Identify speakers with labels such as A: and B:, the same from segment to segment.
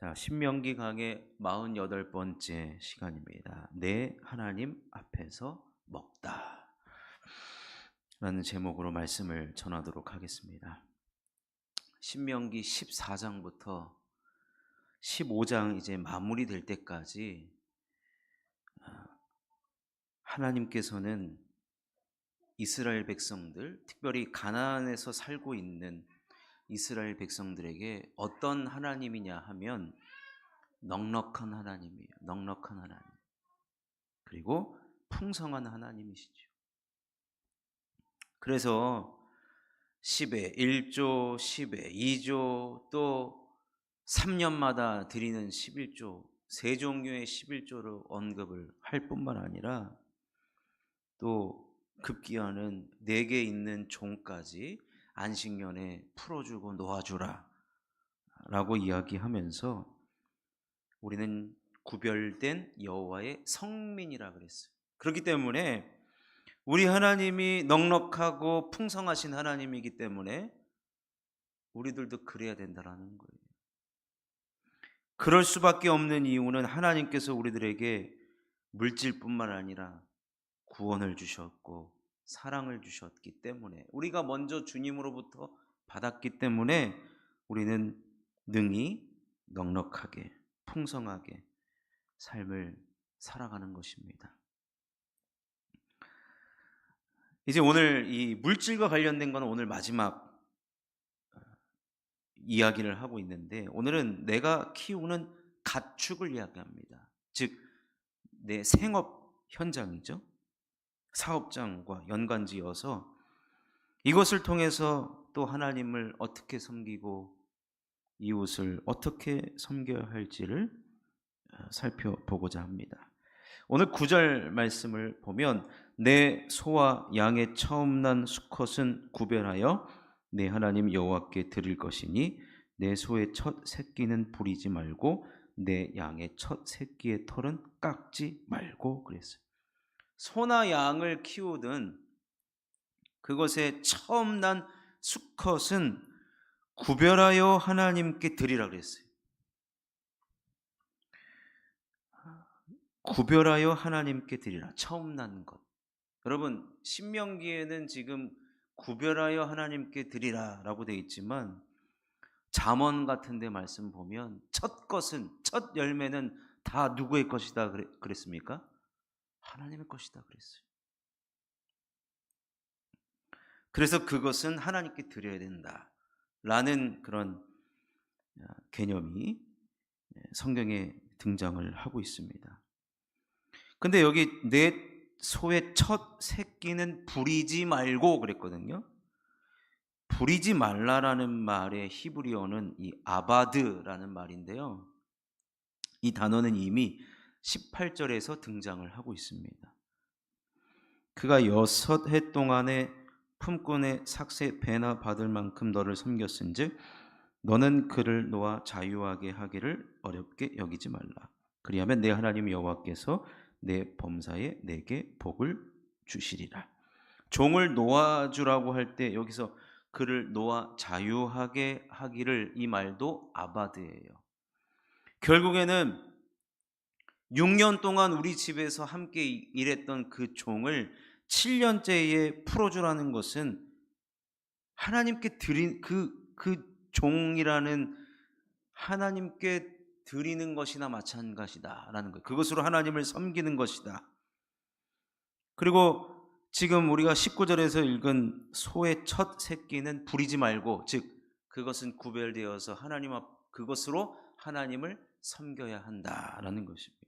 A: 자, 신명기 강의 48번째 시간입니다. 내 하나님 앞에서 먹다. 라는 제목으로 말씀을 전하도록 하겠습니다. 신명기 14장부터 15장 이제 마무리될 때까지 아, 하나님께서는 이스라엘 백성들, 특별히 가나안에서 살고 있는 이스라엘 백성들에게 어떤 하나님이냐 하면 넉넉한 하나님이에요. 넉넉한 하나님. 그리고 풍성한 하나님이시죠. 그래서 10회 1조, 10회 2조, 또 3년마다 드리는 11조, 세 종류의 11조를 언급을 할 뿐만 아니라 또 급기야는 내게 있는 종까지 안식년에 풀어주고 놓아주라 라고 이야기하면서 우리는 구별된 여호와의 성민이라 그랬어요. 그렇기 때문에 우리 하나님이 넉넉하고 풍성하신 하나님이기 때문에 우리들도 그래야 된다라는 거예요. 그럴 수밖에 없는 이유는 하나님께서 우리들에게 물질뿐만 아니라 구원을 주셨고 사랑을 주셨기 때문에 우리가 먼저 주님으로부터 받았기 때문에 우리는 능히 넉넉하게 풍성하게 삶을 살아가는 것입니다. 이제 오늘 이 물질과 관련된 것은 오늘 마지막 어, 이야기를 하고 있는데 오늘은 내가 키우는 가축을 이야기합니다. 즉 내 생업 현장이죠. 사업장과 연관지어서 이것을 통해서 또 하나님을 어떻게 섬기고 이웃을 어떻게 섬겨야 할지를 어, 살펴보고자 합니다. 오늘 구절 말씀을 보면 내 소와 양의 처음 난 수컷은 구별하여 내 하나님 여호와께 드릴 것이니 내 소의 첫 새끼는 부리지 말고 내 양의 첫 새끼의 털은 깎지 말고 그랬어요. 소나 양을 키우든 그것의 처음 난 수컷은 구별하여 하나님께 드리라 그랬어요. 구별하여 하나님께 드리라. 처음 난 것. 여러분, 신명기에는 지금 구별하여 하나님께 드리라라고 되어 있지만 잠언 같은 데 말씀 보면 첫 것은 첫 열매는 다 누구의 것이다 그랬습니까? 하나님의 것이다 그랬어요. 그래서 그것은 하나님께 드려야 된다. 라는 그런 아, 개념이 예, 성경에 등장을 하고 있습니다. 근데 여기 내 소의 첫 새끼는 부리지 말고 그랬거든요. 부리지 말라라는 말의 히브리어는 이 아바드라는 말인데요. 이 단어는 이미 18절에서 등장을 하고 있습니다. 그가 여섯 해 동안에 품꾼의 삭세 배나 받을 만큼 너를 섬겼은즉 너는 그를 놓아 자유하게 하기를 어렵게 여기지 말라. 그리하면 내 하나님 여호와께서 내 범사에 내게 복을 주시리라. 종을 놓아주라고 할 때 여기서 그를 놓아 자유하게 하기를 이 말도 아바드예요. 결국에는 6년 동안 우리 집에서 함께 일했던 그 종을 7년째에 풀어주라는 것은 하나님께 드린 그, 그 종이라는 하나님께 드리는 것이나 마찬가지다라는 거예요. 그것으로 하나님을 섬기는 것이다. 그리고 지금 우리가 19절에서 읽은 소의 첫 새끼는 부리지 말고 즉 그것은 구별되어서 하나님 앞 그것으로 하나님을 섬겨야 한다라는 것입니다.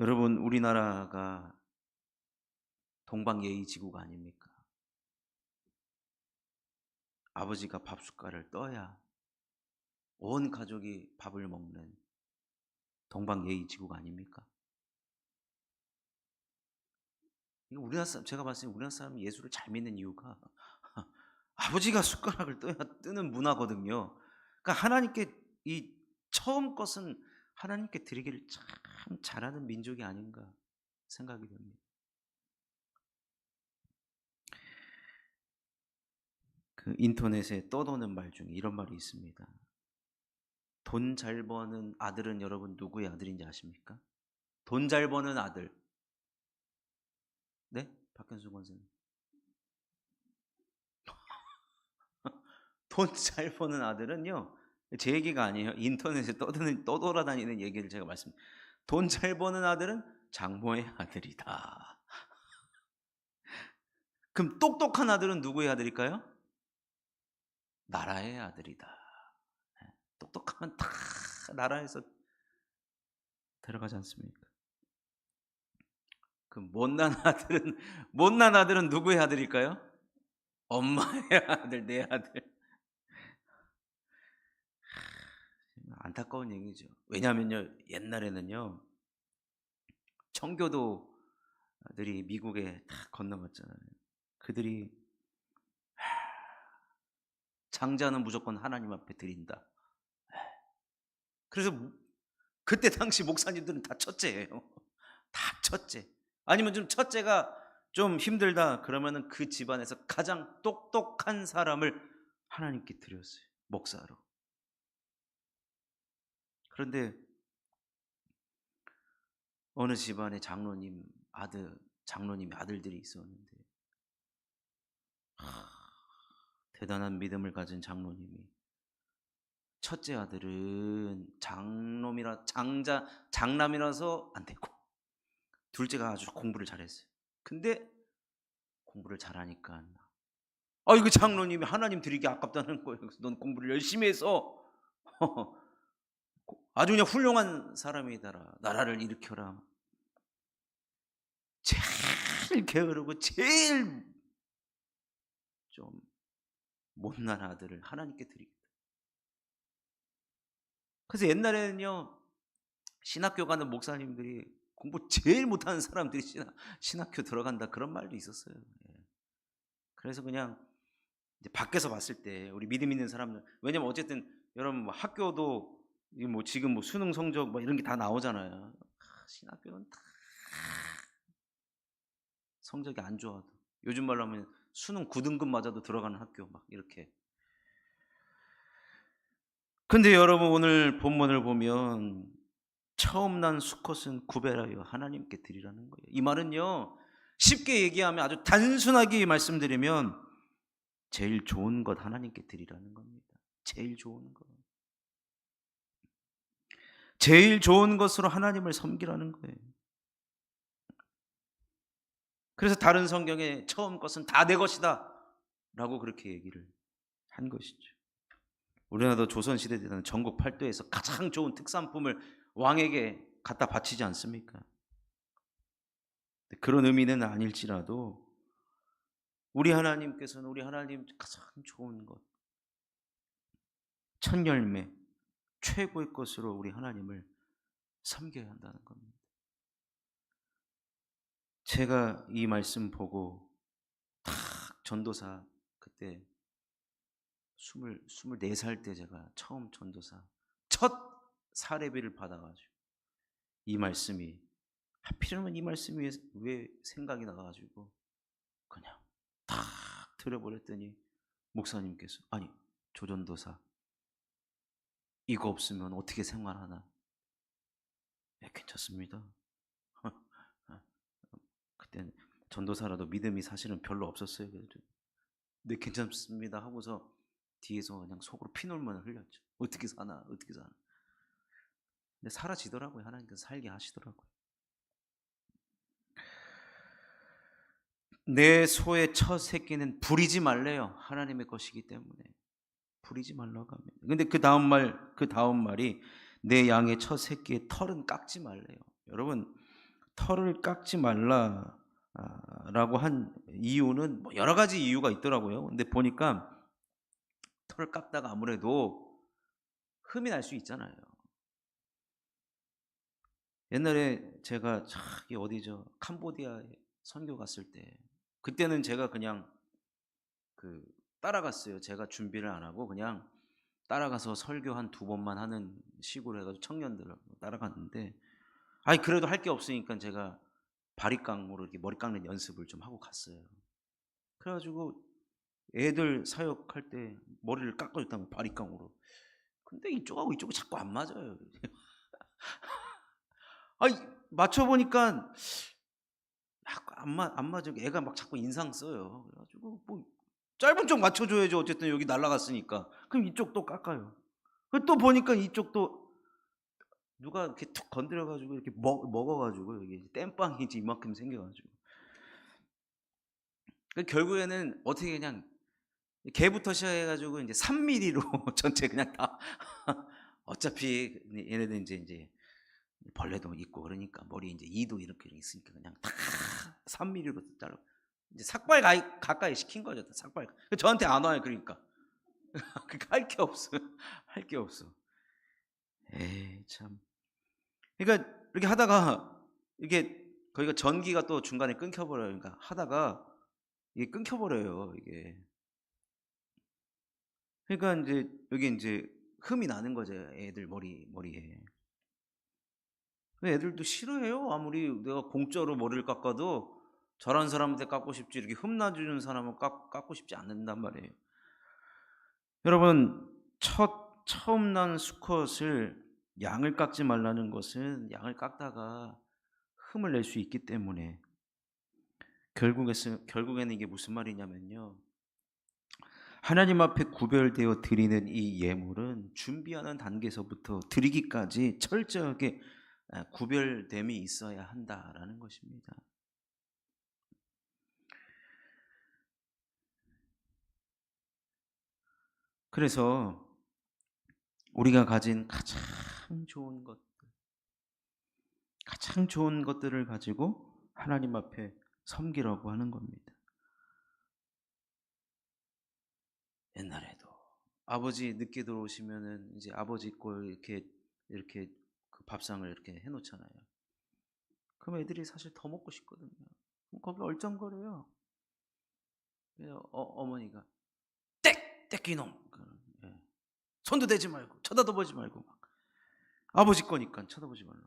A: 여러분, 우리나라가 동방예의 지구가 아닙니까? 아버지가 밥 숟갈을 떠야 온 가족이 밥을 먹는 동방예의 지구가 아닙니까? 우리나라 사람, 제가 봤을 때 우리나라 사람이 예수를 잘 믿는 이유가 아버지가 숟가락을 떠야 뜨는 문화거든요. 그러니까 하나님께 이 처음 것은 하나님께 드리기를 참 잘하는 민족이 아닌가 생각이 됩니다. 그 인터넷에 떠도는 말 중에 이런 말이 있습니다. 돈 잘 버는 아들은 여러분 누구의 아들인지 아십니까? 돈 잘 버는 아들. 네? 박현수 권사님. 돈 잘 버는 아들은요. 제 얘기가 아니에요. 인터넷에 떠드는 떠돌아다니는 얘기를 제가 말씀. 돈 잘 버는 아들은 장모의 아들이다. 그럼 똑똑한 아들은 누구의 아들일까요? 나라의 아들이다. 네, 똑똑하면 다 나라에서 들어가지 않습니까? 그 못난 아들은 못난 아들은 누구의 아들일까요? 엄마의 아들, 내 아들. 안타까운 얘기죠. 왜냐하면요 옛날에는요 청교도들이 미국에 다 건너갔잖아요. 그들이 장자는 무조건 하나님 앞에 드린다. 그래서 그때 당시 목사님들은 다 첫째예요. 다 첫째. 아니면 좀 첫째가 좀 힘들다 그러면은 그 집안에서 가장 똑똑한 사람을 하나님께 드렸어요. 목사로. 그런데 어느 집안에 장로님 아들 장로님의 아들들이 있었는데 하, 대단한 믿음을 가진 장로님이 첫째 아들은 장놈이라 장자 장남이라서 안 되고 둘째가 아주 공부를 잘했어요. 근데 공부를 잘하니까 아 이거 장로님이 하나님 드리기 아깝다는 거예요. 그래서 넌 공부를 열심히 해서 아주 그냥 훌륭한 사람이다라 나라를 일으켜라. 제일 게으르고 제일 좀 못난 아들을 하나님께 드리겠다. 그래서 옛날에는요 신학교 가는 목사님들이 공부 제일 못하는 사람들이 신학, 신학교 들어간다 그런 말도 있었어요. 예. 그래서 그냥 밖에서 봤을 때 우리 믿음 있는 사람들 왜냐면 어쨌든 여러분 뭐 학교도 뭐 지금 뭐 수능 성적 뭐 이런 게 다 나오잖아요. 아, 신학교는 다 성적이 안 좋아도 요즘 말로 하면 수능 9등급 맞아도 들어가는 학교 막 이렇게. 근데 여러분 오늘 본문을 보면 처음 난 수컷은 구별하여 하나님께 드리라는 거예요. 이 말은요. 쉽게 얘기하면 아주 단순하게 말씀드리면 제일 좋은 것 하나님께 드리라는 겁니다. 제일 좋은 것. 제일 좋은 것으로 하나님을 섬기라는 거예요. 그래서 다른 성경에 처음 것은 다 내 것이다. 라고 그렇게 얘기를 한 것이죠. 우리나라도 조선시대 때는 전국 팔도에서 가장 좋은 특산품을 왕에게 갖다 바치지 않습니까? 그런 의미는 아닐지라도 우리 하나님께서는 우리 하나님 가장 좋은 것, 첫 열매, 최고의 것으로 우리 하나님을 섬겨야 한다는 겁니다. 제가 이 말씀 보고 탁 전도사 그때 20, 24살 때 제가 처음 전도사 첫 사례비를 받아가지고 이 말씀이 하필이면 이 말씀이 왜, 왜 생각이 나가지고 그냥 탁 들어버렸더니 목사님께서 아니 조전도사 이거 없으면 어떻게 생활하나? 네, 괜찮습니다. 그때 전도사라도 믿음이 사실은 별로 없었어요. 네, 괜찮습니다. 하고서 뒤에서 그냥 속으로 피눈물을 흘렸죠. 어떻게 사나? 어떻게 사나? 근데 사라지더라고요. 하나님께서 살게 하시더라고요. 내 소의 첫 새끼는 부리지 말래요. 하나님의 것이기 때문에. 부리지 말라고 합니다. 근데 그 다음 말, 그 다음 말이 내 양의 첫 새끼의 털은 깎지 말래요. 여러분, 털을 깎지 말라라고 한 이유는 뭐 여러 가지 이유가 있더라고요. 근데 보니까 털을 깎다가 아무래도 흠이 날 수 있잖아요. 옛날에 제가 저기 어디죠? 캄보디아에 선교 갔을 때 그때는 제가 그냥 그 따라갔어요. 제가 준비를 안 하고 그냥 따라가서 설교 한 두 번만 하는 식으로 해가지고 청년들 따라갔는데 아니 그래도 할 게 없으니까 제가 바리깡으로 이렇게 머리 깎는 연습을 좀 하고 갔어요. 그래가지고 애들 사역할 때 머리를 깎아줬다면 바리깡으로 근데 이쪽하고 이쪽이 자꾸 안 맞아요. 아니 맞춰 보니까 안, 맞, 안 맞아. 애가 막 자꾸 인상 써요. 그래가지고 뭐 짧은 쪽 맞춰줘야죠. 어쨌든 여기 날라갔으니까. 그럼 이쪽 또 깎아요. 그또 보니까 이쪽도 누가 이렇게 툭 건드려가지고 이렇게 먹, 먹어가지고 여기 땜빵이지 이만큼 생겨가지고. 그 결국에는 어떻게 그냥 개부터 시작해가지고 이제 3mm로 전체 그냥 다 어차피 얘네들 이제 이제 벌레도 있고 그러니까 머리 이제 이도 이렇게 있으니까 그냥 다 3mm로 잘라 이제 삭발 가, 가까이 시킨 거죠 삭발. 저한테 안 와요 그러니까. 할 게 없어. 할 게 없어. 에이 참. 그러니까 이렇게 하다가 이게 거기가 전기가 또 중간에 끊겨버려요. 그러니까 하다가 이게 끊겨버려요 이게. 그러니까 이제 여기 이제 흠이 나는 거죠 애들 머리 머리에. 애들도 싫어해요. 아무리. 내가 공짜로 머리를 깎아도 저런 사람한테 깎고 싶지 이렇게 흠나주는 사람은 깎, 깎고 싶지 않는단 말이에요. 여러분 첫 처음 난 수컷을 양을 깎지 말라는 것은 양을 깎다가 흠을 낼 수 있기 때문에 결국에서 결국에는 이게 무슨 말이냐면요. 하나님 앞에 구별되어 드리는 이 예물은 준비하는 단계에서부터 드리기까지 철저하게 아, 구별됨이 있어야 한다라는 것입니다. 그래서 우리가 가진 가장 좋은 것들, 가장 좋은 것들을 가지고 하나님 앞에 섬기라고 하는 겁니다. 옛날에도 아버지 늦게 들어오시면은 이제 아버지 거 이렇게 이렇게 그 밥상을 이렇게 해놓잖아요. 그럼 애들이 사실 더 먹고 싶거든요. 거기 얼쩡거려요. 그래서 어, 어머니가 이놈! 그, 예. 손도 대지 말고 쳐다도 보지 말고 막 아버지 거니까 쳐다보지 말라.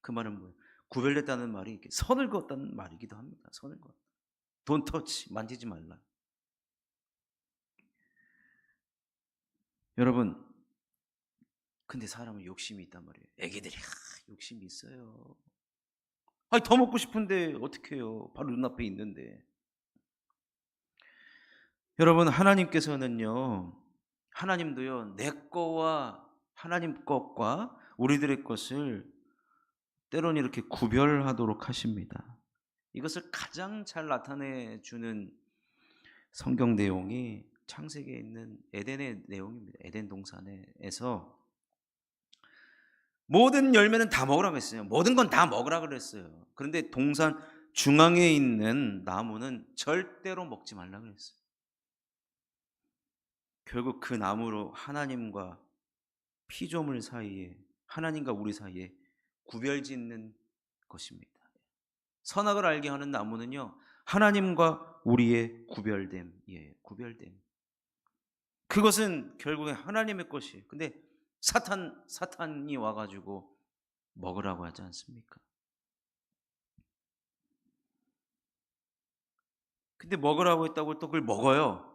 A: 그 말은 뭐예요? 구별됐다는 말이 선을 그었다는 말이기도 합니다. 선을 그었다. 돈 터치 만지지 말라. 여러분 근데 사람은 욕심이 있단 말이에요. 애기들이 하, 욕심이 있어요. 아니 더 먹고 싶은데 어떻게 해요? 바로 눈앞에 있는데. 여러분 하나님께서는요. 하나님도요. 내 거와 하나님 것과 우리들의 것을 때론 이렇게 구별하도록 하십니다. 이것을 가장 잘 나타내 주는 성경 내용이 창세기에 있는 에덴의 내용입니다. 에덴 동산에서 모든 열매는 다 먹으라고 했어요. 모든 건 다 먹으라 그랬어요. 그런데 동산 중앙에 있는 나무는 절대로 먹지 말라 그랬어요. 결국 그 나무로 하나님과 피조물 사이에 하나님과 우리 사이에 구별 짓는 것입니다. 선악을 알게 하는 나무는요. 하나님과 우리의 구별됨, 예, 구별됨. 그것은 결국에 하나님의 것이에요. 근데 사탄 사탄이 와 가지고 먹으라고 하지 않습니까? 근데 먹으라고 했다고 또 그걸 먹어요.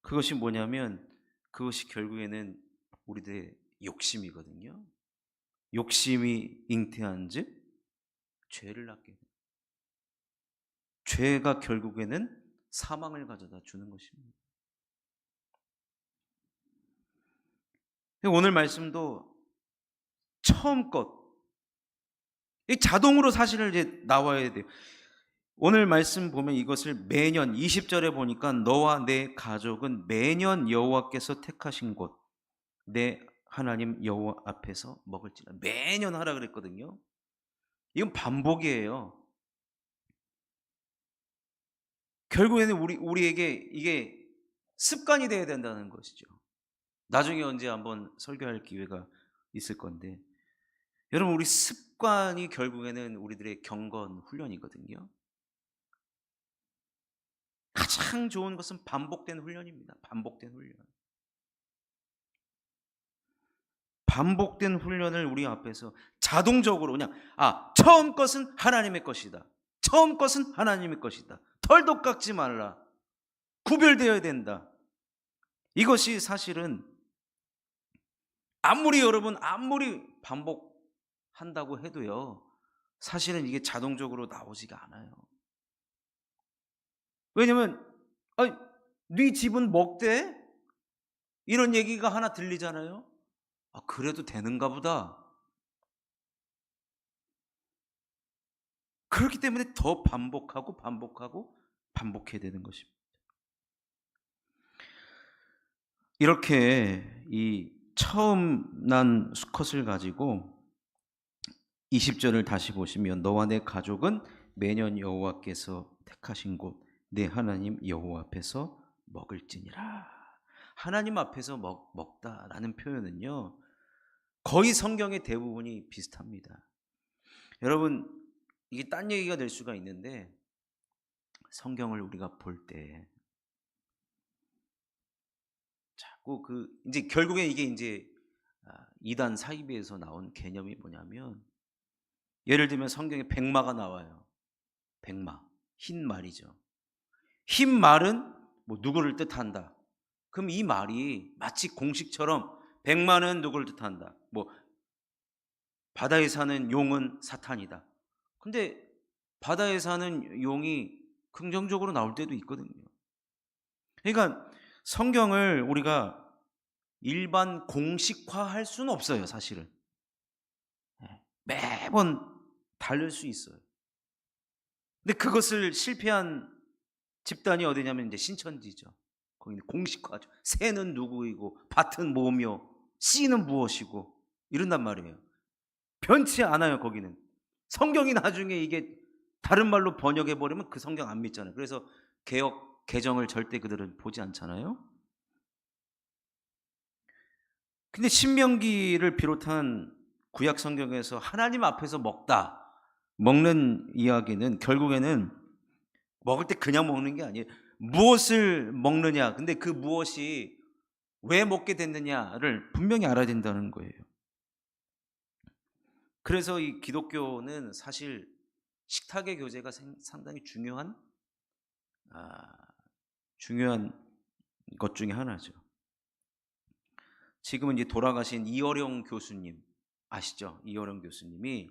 A: 그것이 뭐냐면 그것이 결국에는 우리들의 욕심이거든요. 욕심이 잉태한즉 죄를 낳게 돼. 죄가 결국에는 사망을 가져다 주는 것입니다. 오늘 말씀도 처음 것. 이 자동으로 사실을 이제 나와야 돼요. 오늘 말씀 보면 이것을 매년 20절에 보니까 너와 내 가족은 매년 여호와께서 택하신 곳 내 하나님 여호와 앞에서 먹을지라 매년 하라 그랬거든요. 이건 반복이에요. 결국에는 우리 우리에게 이게 습관이 되어야 된다는 것이죠. 나중에 언제 한번 설교할 기회가 있을 건데 여러분 우리 습관이 결국에는 우리들의 경건 훈련이거든요. 가장 좋은 것은 반복된 훈련입니다. 반복된 훈련. 반복된 훈련을 우리 앞에서 자동적으로 그냥 아 처음 것은 하나님의 것이다. 처음 것은 하나님의 것이다. 털도 깎지 말라. 구별되어야 된다. 이것이 사실은 아무리 여러분 아무리 반복한다고 해도요. 사실은 이게 자동적으로 나오지가 않아요. 왜냐면 아니, 네 집은 먹대? 이런 얘기가 하나 들리잖아요. 아, 그래도 되는가 보다. 그렇기 때문에 더 반복하고 반복하고 반복해야 되는 것입니다. 이렇게 이 처음 난 수컷을 가지고 20절을 다시 보시면 너와 내 가족은 매년 여호와께서 택하신 곳 내 하나님 여호와 앞에서 먹을지니라. 하나님 앞에서 먹, 먹다라는 표현은요. 거의 성경의 대부분이 비슷합니다. 여러분 이게 딴 얘기가 될 수가 있는데 성경을 우리가 볼 때 자꾸 그 이제 결국에 이게 이제 아, 이단 사이비에서 나온 개념이 뭐냐면 예를 들면 성경에 백마가 나와요. 백마 흰 말이죠. 흰 말은 뭐 누구를 뜻한다. 그럼 이 말이 마치 공식처럼 백마는 누구를 뜻한다. 뭐 바다에 사는 용은 사탄이다. 근데 바다에 사는 용이 긍정적으로 나올 때도 있거든요. 그러니까 성경을 우리가 일반 공식화할 수는 없어요, 사실은. 예, 매번 다를 수 있어요. 근데 그것을 실패한 집단이 어디냐면 이제 신천지죠. 거기는 공식화죠. 새는 누구이고 밭은 뭐며 씨는 무엇이고 이런단 말이에요. 변치 않아요, 거기는. 성경이 나중에 이게 다른 말로 번역해 버리면 그 성경 안 믿잖아요. 그래서 개혁 개정을 절대 그들은 보지 않잖아요. 근데 신명기를 비롯한 구약 성경에서 하나님 앞에서 먹다 먹는 이야기는 결국에는 먹을 때 그냥 먹는 게 아니에요. 무엇을 먹느냐. 근데 그 무엇이 왜 먹게 됐느냐를 분명히 알아야 된다는 거예요. 그래서 이 기독교는 사실 식탁의 교제가 상당히 중요한 아, 중요한 것 중에 하나죠. 지금은 이제 돌아가신 이어령 교수님 아시죠? 이어령 교수님이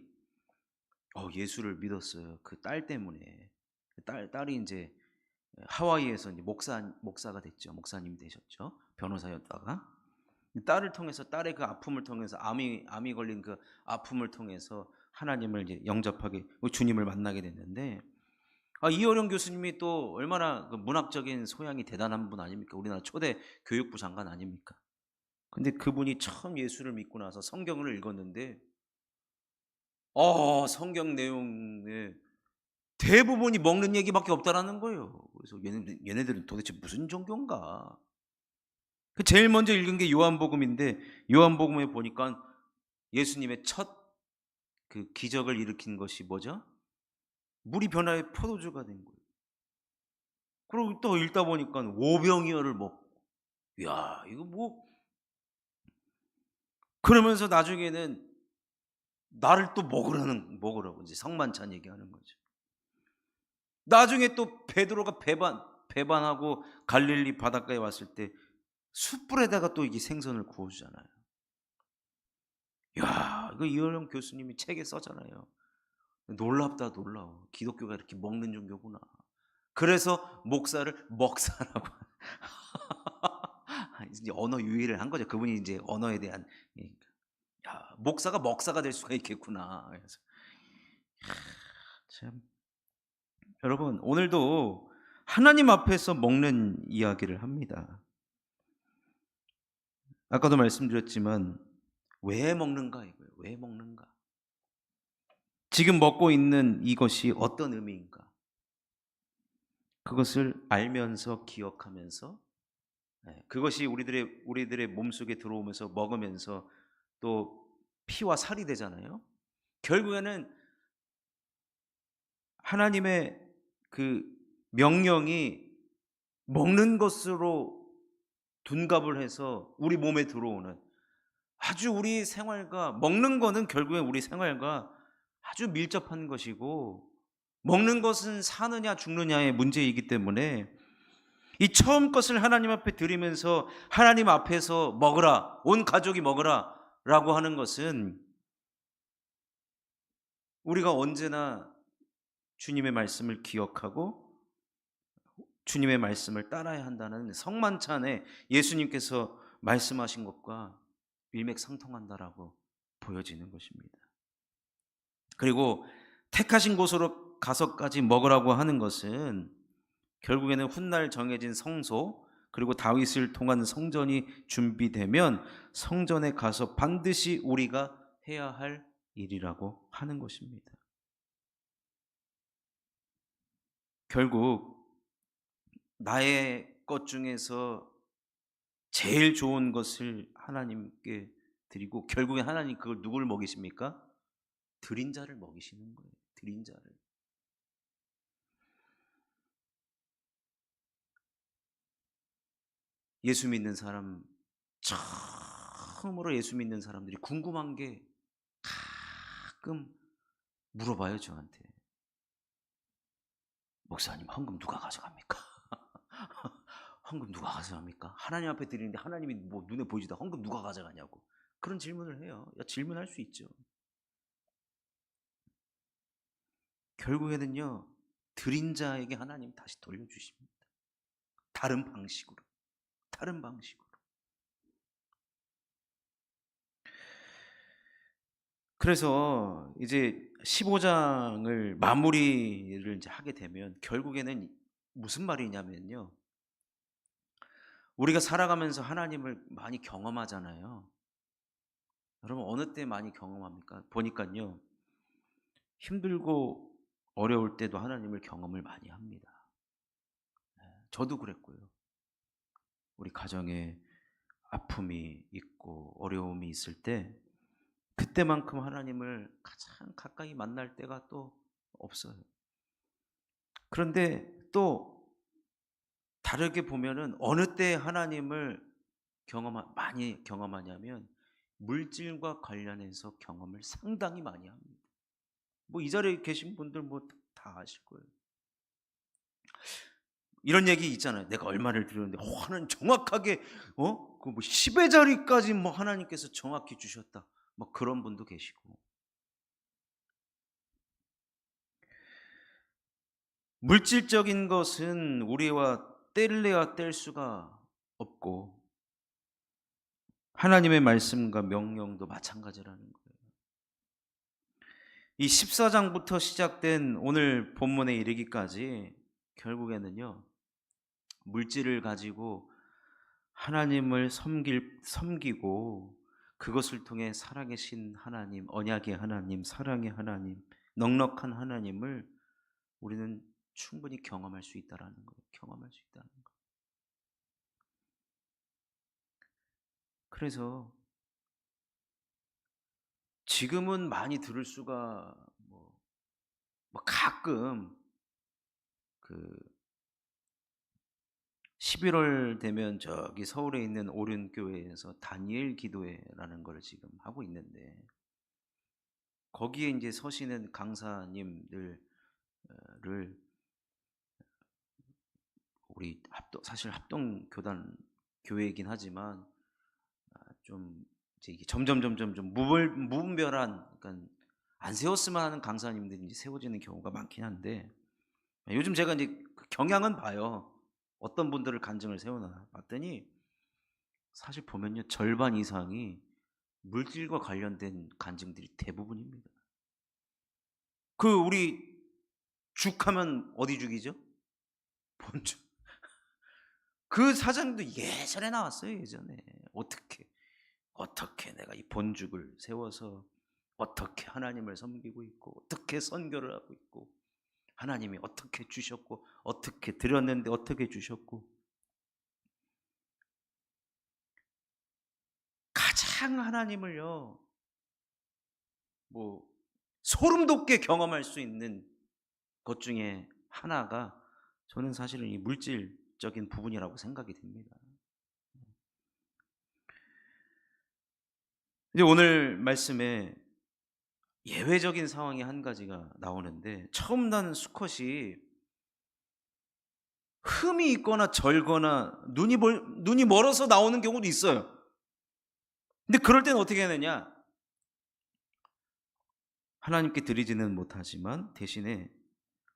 A: 어, 예수를 믿었어요. 그 딸 때문에 딸 딸이 이제 하와이에서 이제 목사 목사가 됐죠. 목사님이 되셨죠. 변호사였다가 딸을 통해서 딸의 그 아픔을 통해서 암이 암이 걸린 그 아픔을 통해서 하나님을 이제 영접하게 주님을 만나게 됐는데 아, 이어령 교수님이 또 얼마나 그 문학적인 소양이 대단한 분 아닙니까? 우리나라 초대 교육부 장관 아닙니까? 근데 그분이 처음 예수를 믿고 나서 성경을 읽었는데 어, 성경 내용에 대부분이 먹는 얘기밖에 없다라는 거예요. 그래서 얘네들, 얘네들은 도대체 무슨 종교인가? 그 제일 먼저 읽은 게 요한복음인데 요한복음에 보니까 예수님의 첫 그 기적을 일으킨 것이 뭐죠? 물이 변화해 포도주가 된 거예요. 그리고 또 읽다 보니까 오병이어를 먹고, 야 이거 뭐 그러면서 나중에는 나를 또 먹으라는 먹으라고 이제 성만찬 얘기하는 거죠. 나중에 또 베드로가 배반 배반하고 갈릴리 바닷가에 왔을 때 숯불에다가 또 이게 생선을 구워주잖아요. 야, 이거 이현영 교수님이 책에 써잖아요. 놀랍다 놀라워. 기독교가 이렇게 먹는 종교구나. 그래서 목사를 먹사라고. 이제 언어 유희를 한 거죠. 그분이 이제 언어에 대한 야, 목사가 먹사가 될 수가 있겠구나. 그래서 참 여러분, 오늘도 하나님 앞에서 먹는 이야기를 합니다. 아까도 말씀드렸지만, 왜 먹는가 이거예요. 왜 먹는가? 지금 먹고 있는 이것이 어떤 의미인가? 그것을 알면서 기억하면서 네, 그것이 우리들의 우리들의 몸속에 들어오면서 먹으면서 또 피와 살이 되잖아요. 결국에는 하나님의 그 명령이 먹는 것으로 둔갑을 해서 우리 몸에 들어오는 아주 우리 생활과 먹는 거는 결국에 우리 생활과 아주 밀접한 것이고 먹는 것은 사느냐 죽느냐의 문제이기 때문에 이 처음 것을 하나님 앞에 드리면서 하나님 앞에서 먹으라, 온 가족이 먹으라 라고 하는 것은 우리가 언제나 주님의 말씀을 기억하고 주님의 말씀을 따라야 한다는 성만찬에 예수님께서 말씀하신 것과 일맥상통한다라고 보여지는 것입니다. 그리고 택하신 곳으로 가서까지 먹으라고 하는 것은 결국에는 훗날 정해진 성소 그리고 다윗을 통한 성전이 준비되면 성전에 가서 반드시 우리가 해야 할 일이라고 하는 것입니다. 결국 나의 것 중에서 제일 좋은 것을 하나님께 드리고 결국에 하나님 그걸 누굴 먹이십니까? 드린 자를 먹이시는 거예요. 드린 자를. 예수 믿는 사람 처음으로 예수 믿는 사람들이 궁금한 게 가끔 물어봐요 저한테 목사님 헌금 누가 가져갑니까? 헌금 누가 가져갑니까? 하나님 앞에 드리는데 하나님이 뭐 눈에 보이지도 헌금 누가 가져가냐고 그런 질문을 해요. 야, 질문할 수 있죠. 결국에는요 드린 자에게 하나님 다시 돌려주십니다. 다른 방식으로, 다른 방식으로. 그래서 이제 15장을 마무리를 이제 하게 되면 결국에는 무슨 말이냐면요. 우리가 살아가면서 하나님을 많이 경험하잖아요. 여러분 어느 때 많이 경험합니까? 보니까요. 힘들고 어려울 때도 하나님을 경험을 많이 합니다. 네, 저도 그랬고요. 우리 가정에 아픔이 있고 어려움이 있을 때 그때만큼 하나님을 가장 가까이 만날 때가 또 없어요. 그런데 또 다르게 보면은 어느 때 하나님을 경험 많이 경험하냐면 물질과 관련해서 경험을 상당히 많이 합니다. 뭐 이 자리에 계신 분들 뭐 다 아실 거예요. 이런 얘기 있잖아요. 내가 얼마를 드렸는데 어, 하나님 정확하게 어? 그뭐 10의 자리까지 뭐 하나님께서 정확히 주셨다. 뭐 그런 분도 계시고. 물질적인 것은 우리와 뗄래야 뗄 수가 없고 하나님의 말씀과 명령도 마찬가지라는 거예요. 이 14장부터 시작된 오늘 본문에 이르기까지 결국에는요. 물질을 가지고 하나님을 섬길, 섬기고 그것을 통해 살아계신 하나님, 언약의 하나님, 사랑의 하나님, 넉넉한 하나님을 우리는 충분히 경험할 수 있다라는 거예요. 경험할 수 있다는 거. 그래서 지금은 많이 들을 수가 뭐, 뭐 가끔 그 11월 되면 저기 서울에 있는 오륜교회에서 다니엘 기도회라는 걸 지금 하고 있는데 거기에 이제 서시는 강사님들을 우리 합동 사실 합동 교단 교회이긴 하지만 아, 좀 이제 점점 점점 좀 무분, 무분별한 그러니까 안 세웠으면 하는 강사님들이 이제 세워지는 경우가 많긴 한데 요즘 제가 이제 그 경향은 봐요. 어떤 분들을 간증을 세워놔 봤더니 사실 보면요 절반 이상이 물질과 관련된 간증들이 대부분입니다. 그 우리 죽하면 어디 죽이죠? 본죽. 그 사장도 예전에 나왔어요 예전에 어떻게 어떻게 내가 이 본죽을 세워서 어떻게 하나님을 섬기고 있고 어떻게 선교를 하고 있고 하나님이 어떻게 주셨고 어떻게 드렸는데 어떻게 주셨고 가장 하나님을요 뭐 소름 돋게 경험할 수 있는 것 중에 하나가 저는 사실은 이 물질적인 부분이라고 생각이 됩니다. 이제 오늘 말씀에 예외적인 상황이 한 가지가 나오는데 처음 난 수컷이 흠이 있거나 절거나 눈이 멀, 눈이 멀어서 나오는 경우도 있어요. 근데 그럴 때는 어떻게 해야 되냐? 하나님께 드리지는 못하지만 대신에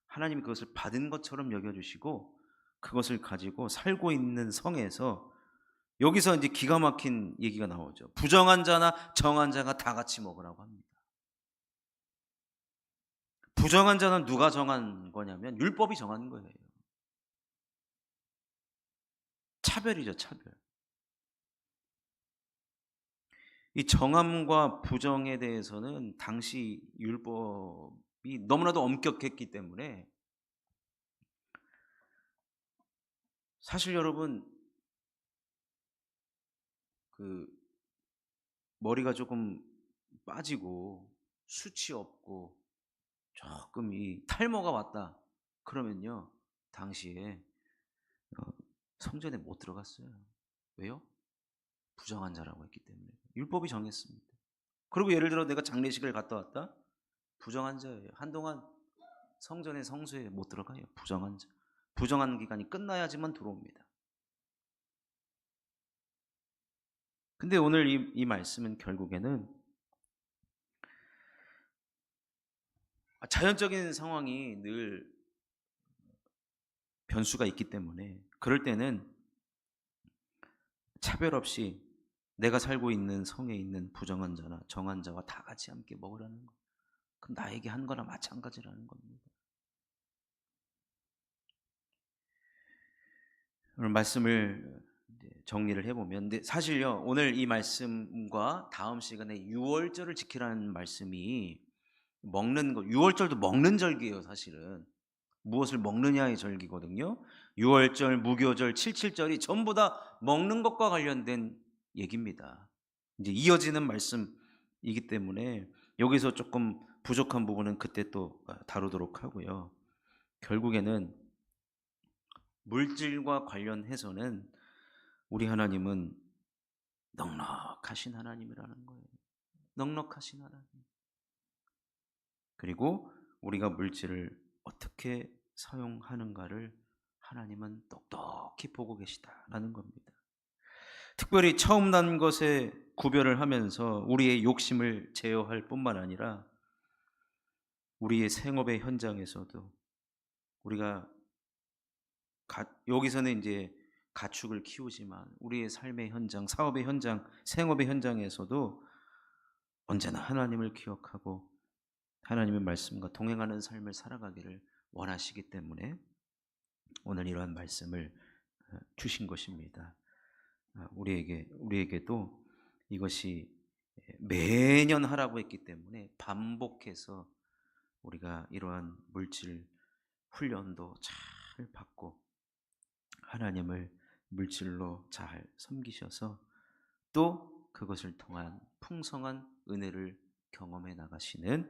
A: 하나님이 그것을 받은 것처럼 여겨주시고 그것을 가지고 살고 있는 성에서 여기서 이제 기가 막힌 얘기가 나오죠. 부정한 자나 정한 자가 다 같이 먹으라고 합니다. 부정한 자는 누가 정한 거냐면 율법이 정한 거예요. 차별이죠, 차별. 이 정함과 부정에 대해서는 당시 율법이 너무나도 엄격했기 때문에 사실 여러분 그 머리가 조금 빠지고 수치 없고 조금 이 탈모가 왔다 그러면요 당시에 어, 성전에 못 들어갔어요. 왜요? 부정한 자라고 했기 때문에 율법이 정했습니다. 그리고 예를 들어 내가 장례식을 갔다 왔다 부정한 자예요. 한동안 성전의 성소에 못 들어가요. 부정한 자. 부정한 기간이 끝나야지만 들어옵니다. 근데 오늘 이, 이 말씀은 결국에는 자연적인 상황이 늘 변수가 있기 때문에 그럴 때는 차별 없이 내가 살고 있는 성에 있는 부정한 자나 정한 자와 다 같이 함께 먹으라는 거. 그럼 나에게 한 거나 마찬가지라는 겁니다. 오늘 말씀을 정리를 해보면 사실요 오늘 이 말씀과 다음 시간에 6월절을 지키라는 말씀이 먹는 거 6월절도 먹는 절기예요 사실은 무엇을 먹느냐의 절기거든요 6월절, 무교절, 77절이 전부 다 먹는 것과 관련된 얘기입니다 이제 이어지는 말씀이기 때문에 여기서 조금 부족한 부분은 그때 또 다루도록 하고요 결국에는 물질과 관련해서는 우리 하나님은 넉넉하신 하나님이라는 거예요. 넉넉하신 하나님. 그리고 우리가 물질을 어떻게 사용하는가를 하나님은 똑똑히 보고 계시다라는 겁니다. 특별히 처음 난 것에 구별을 하면서 우리의 욕심을 제어할 뿐만 아니라 우리의 생업의 현장에서도 우리가 가, 여기서는 이제 가축을 키우지만 우리의 삶의 현장, 사업의 현장, 생업의 현장에서도 언제나 하나님을 기억하고 하나님의 말씀과 동행하는 삶을 살아가기를 원하시기 때문에 오늘 이러한 말씀을 어, 주신 것입니다. 어, 우리에게 우리에게도 이것이 매년 하라고 했기 때문에 반복해서 우리가 이러한 물질 훈련도 잘 받고 하나님을 물질로 잘 섬기셔서 또 그것을 통한 풍성한 은혜를 경험해 나가시는